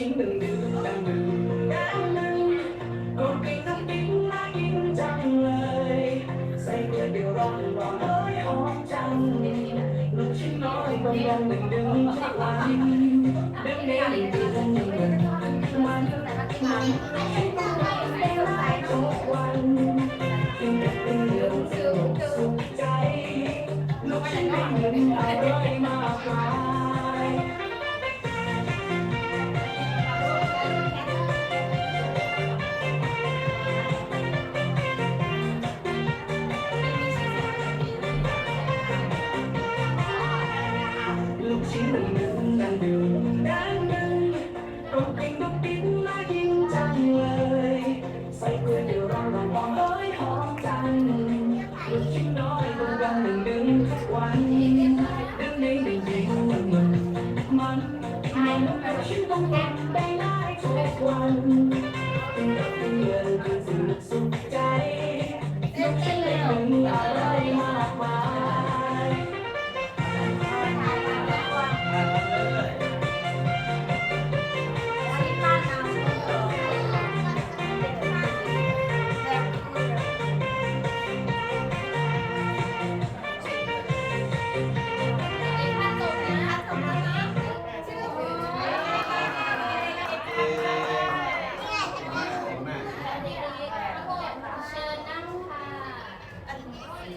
ทิ้งดึงดึงดังดึงดังดึงกดกิ่งทั้งปิ้งน่ากินจังเลย ใส่เกลือเดียวร้อนร้อนเอ้ยหอมจังลูกชิ้นน้อยบนงบางดึงดึงทุกวันดึงเด้งดึงดึงดึงมันมัน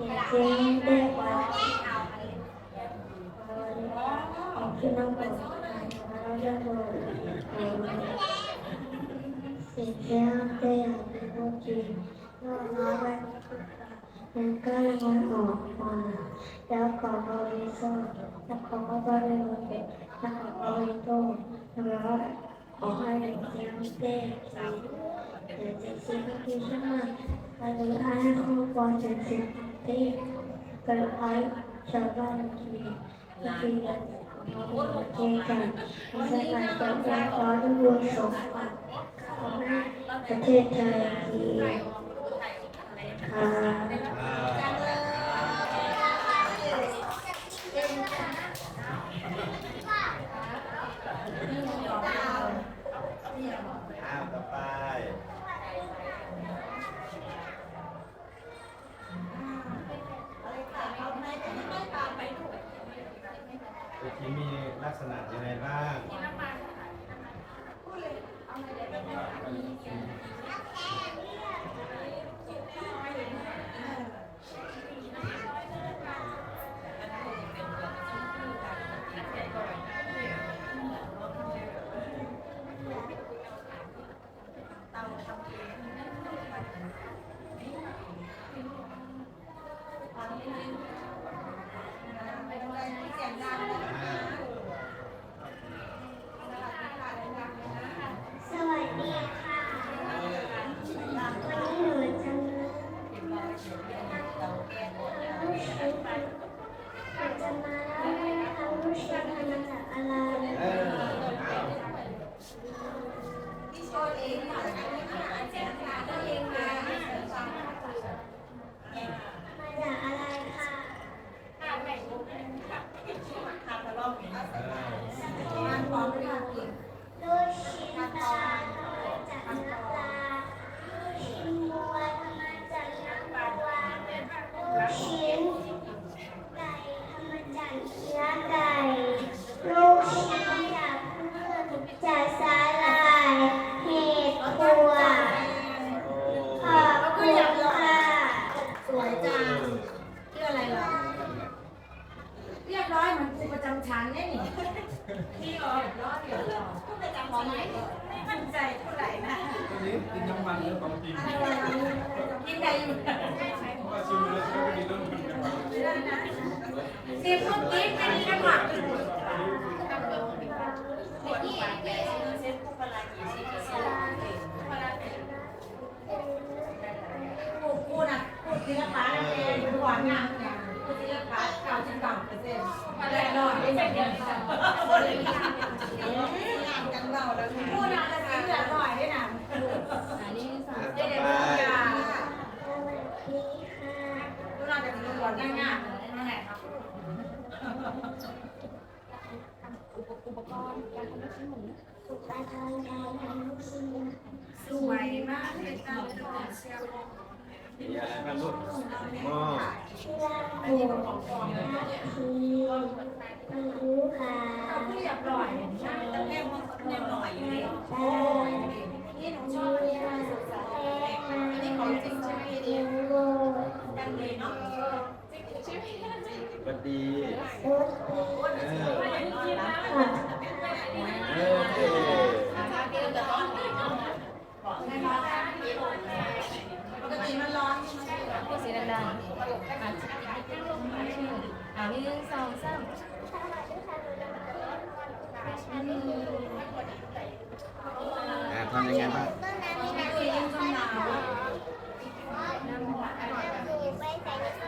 มันก็เลยออกมาแล้วก็บริสุทธิ์แล้วก็บริสุทธิ์แล้วก็บริสุทธิ์แล้วขอให้เจ้าเต้แต่จะซื้อก็คือช่างมันแต่ถ้าให้ครอบครัวเสร็จ รีบกระพายชาวบ้านกินกินกันเจกันมีสถานการณ์การขอทุกวบัติของประเทศไทยค่ะ นัดยังไงบ้า สิบเมื่อกี้เป็นจังหวะที่ดกูนี่เซฟนกูหวานงามเนี่ยกูศิลปเก่าจนเเปอเซ็นต์แต่หน่อยมากฟังกันเก่าแล้วกูะจะกินเหลือหน่ด้วยนะนนี้สามเด็กค่ะกูน่จะเป็นง่าย อุปกรณ์การทำลูกชิ้นหมูอุกรณ์การทำลูกชิ้นสวยมากเลยตามจังหวัดเชียงใหม่มีอะไรบ้ากหม้อคืออะไรนี่เรียบร้องปลอมนี่บร้ออยู่นี่นี่หนูชอบอันนี้ของจริงใช่ไหมเดียวดังเลยเนาะ บัดดีเออเออโอเคสีดังดังอ่าหนึ่งสองสามอ่าทำยังไงบ้างสีน้ำหนาวน้ำหวานไปใส่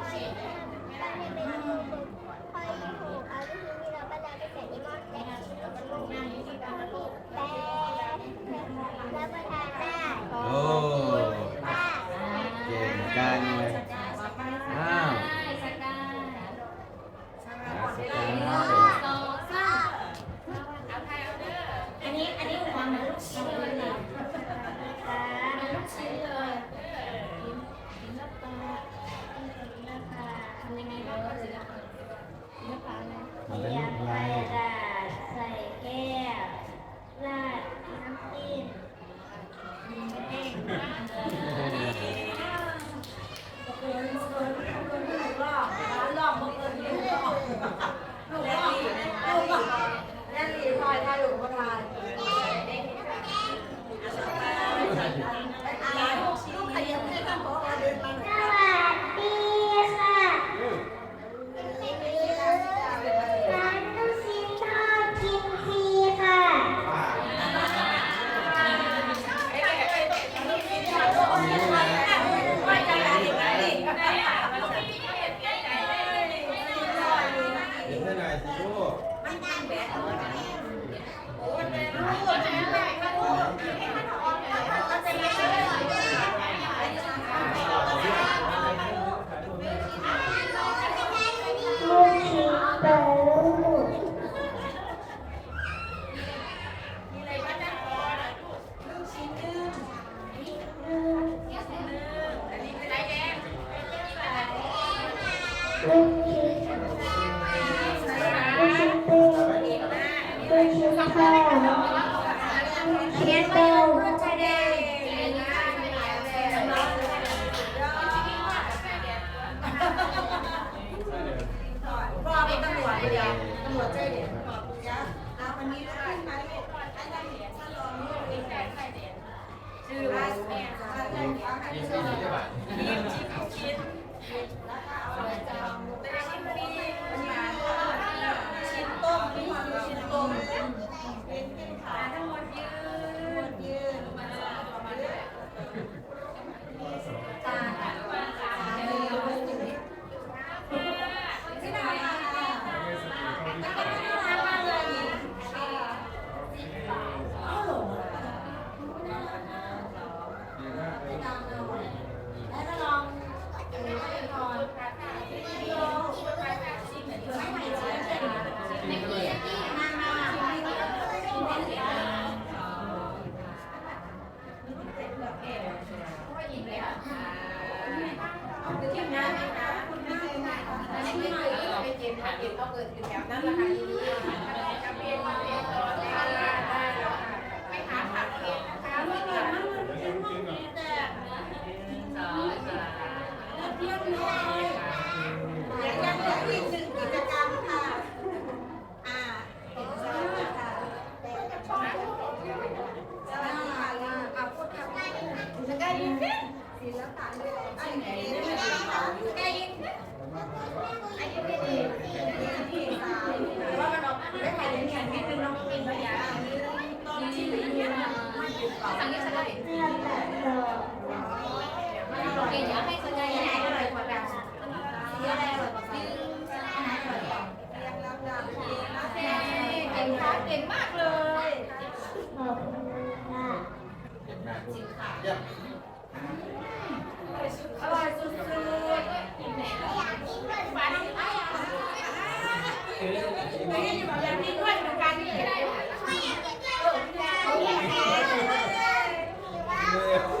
Yeah.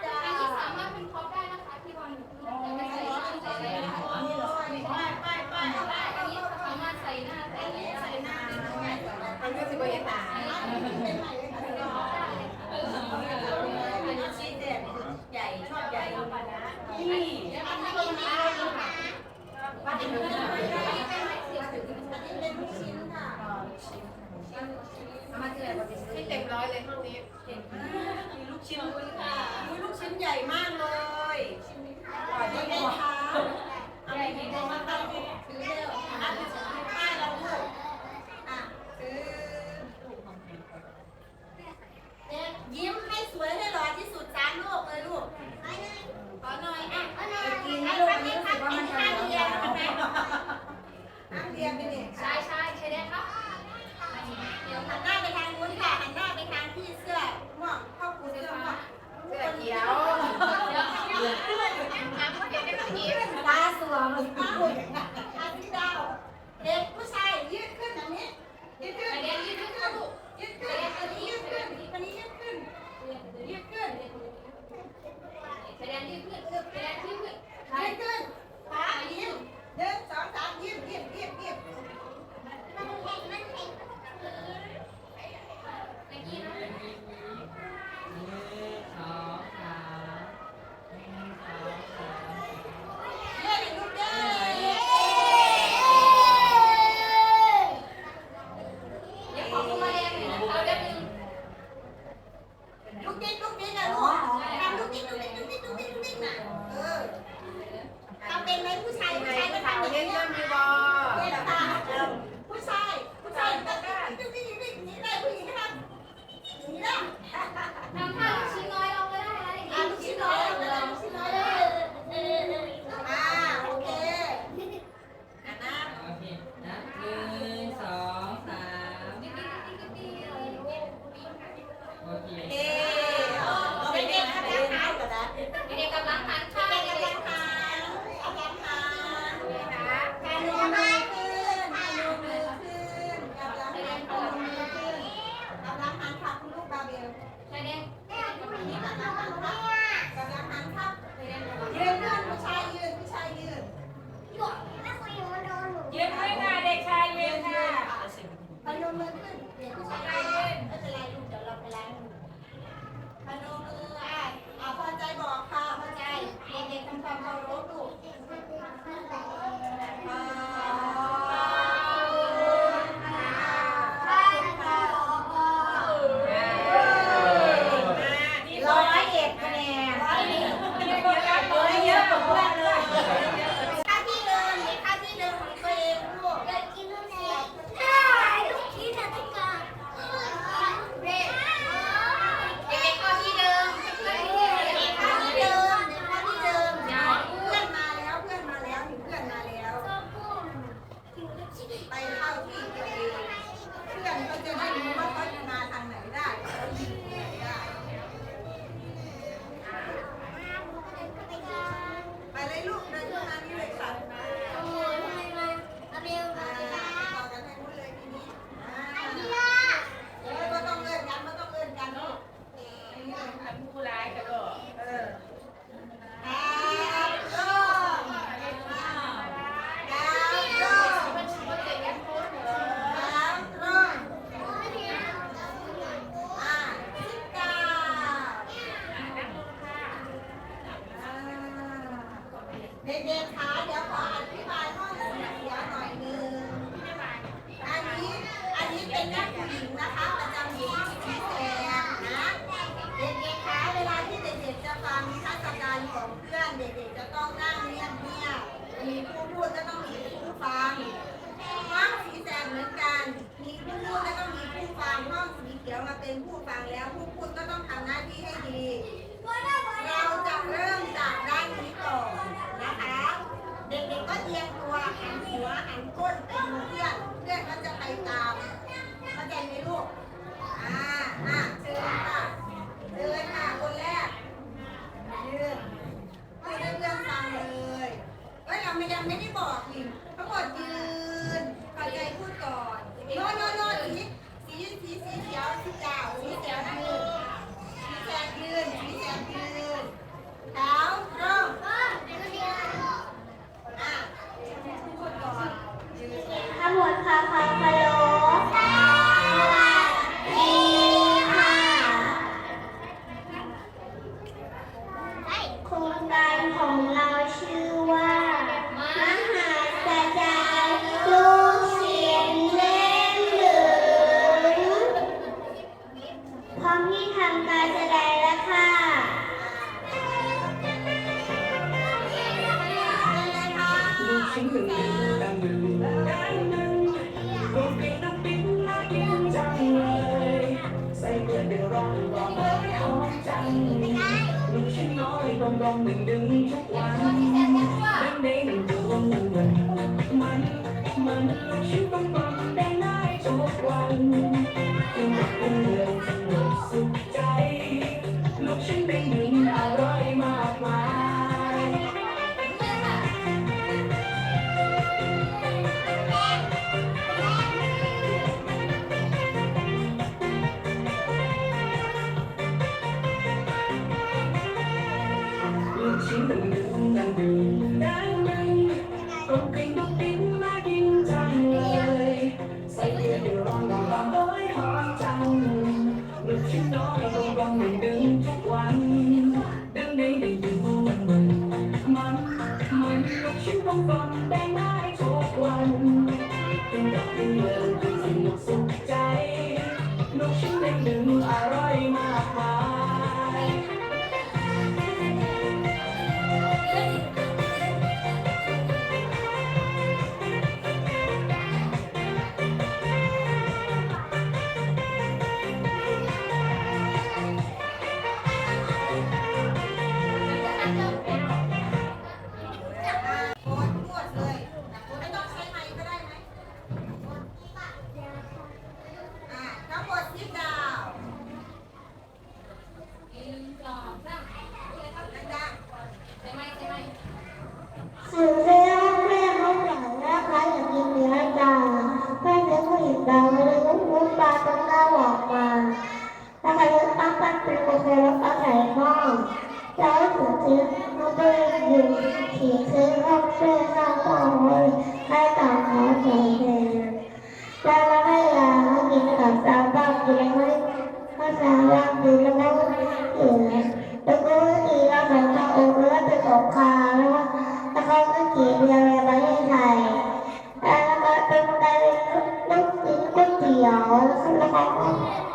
ห้องนี้เห็นมีลูกชิ้นด้วค่ะมีลูกชิ้นใหญ่มากเลยชิ้นนี้ค่ะอร่อยไหมคะเอาไปกินกันมาตั้งถือเด้อ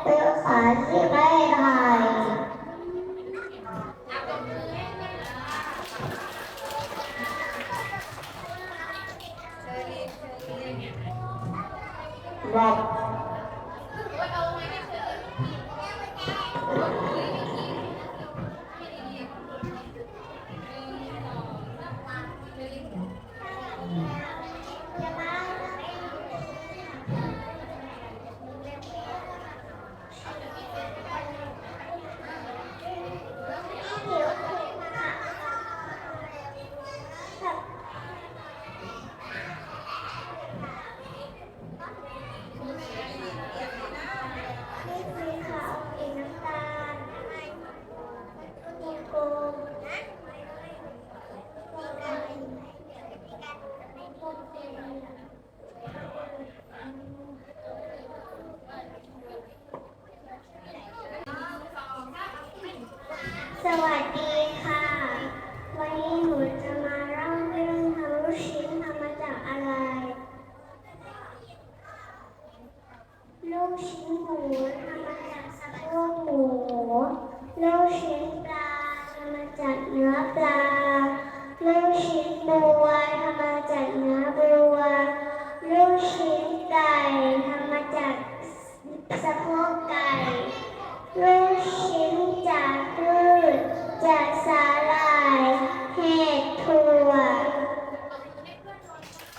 เป็นภาษาที่ไม่ไทยบอก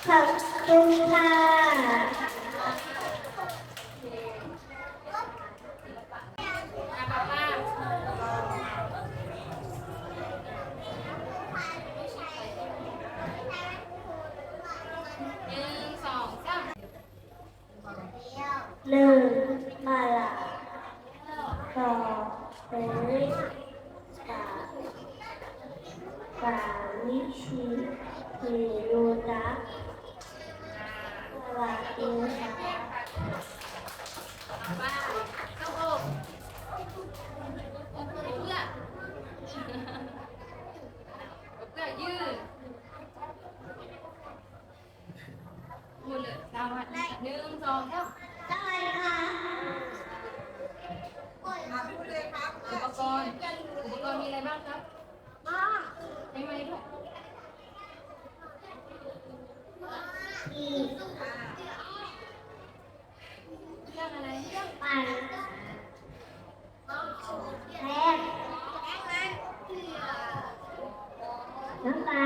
ขอบคุณค่ะ หมดเลยสามวันหนึ่งสองสามสวัสดีค่ะอุปกรณ์อุปกรณ์มีอะไรบ้างครับมาใช่ไหมลูกอีเรื่องอะไรเรื่องปั่นแรกน้ำปลา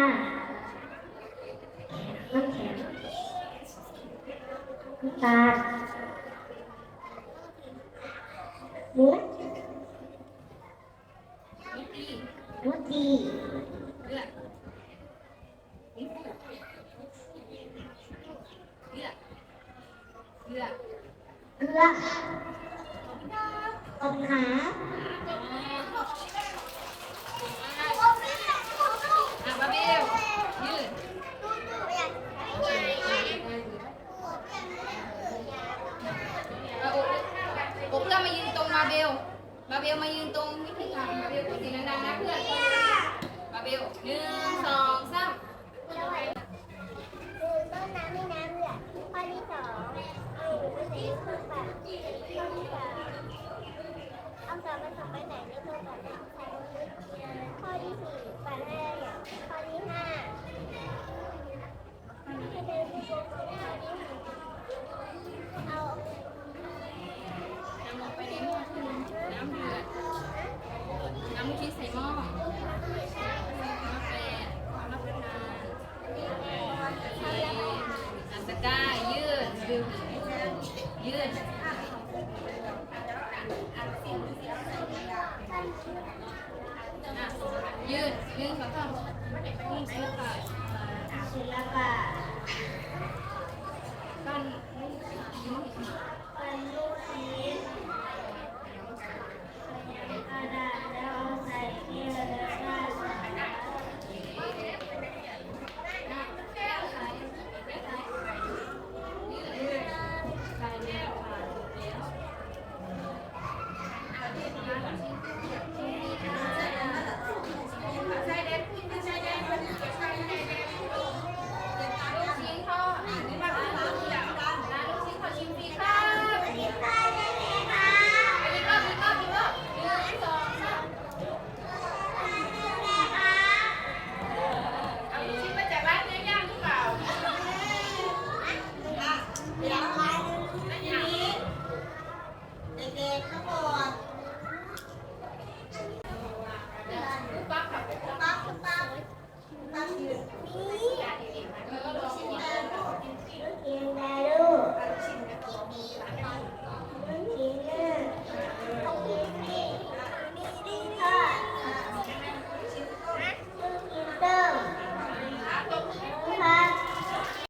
น้ำแข็ง น้ำตาลเนื้อนิตีเนื้อจีเลือดเลือดเลือดเลือดเกลือตบขา อะบาเบลยืดเอาอกอกเพื่อนมายืนตรงบาเบล บาเบลมายืนตรงนี่คือบาเบลพูดเสียงดังๆนะเพื่อนบาเบลหนึ่งสองสามต้นน้ำให้น้ำเดือดข้อที่สองเอาไปใส่เครื่องปั่นข้อที่สามเอาสารผสมไปใส่ในเครื่องปั่นใส่ข้อที่สี่ปั่นให้ละเอียดข้อที่ห้าให้เป็นผู้ชมข้อที่หกเอา ไปในหม้อน้ำเดือดน้ำลูกชิ้นใส่หม้อน้ำแปะความรับประทานอันตะกร้ายืดดึงยืดอะยืดยืดสองข้างยืดศิลปะศิลปะก้อน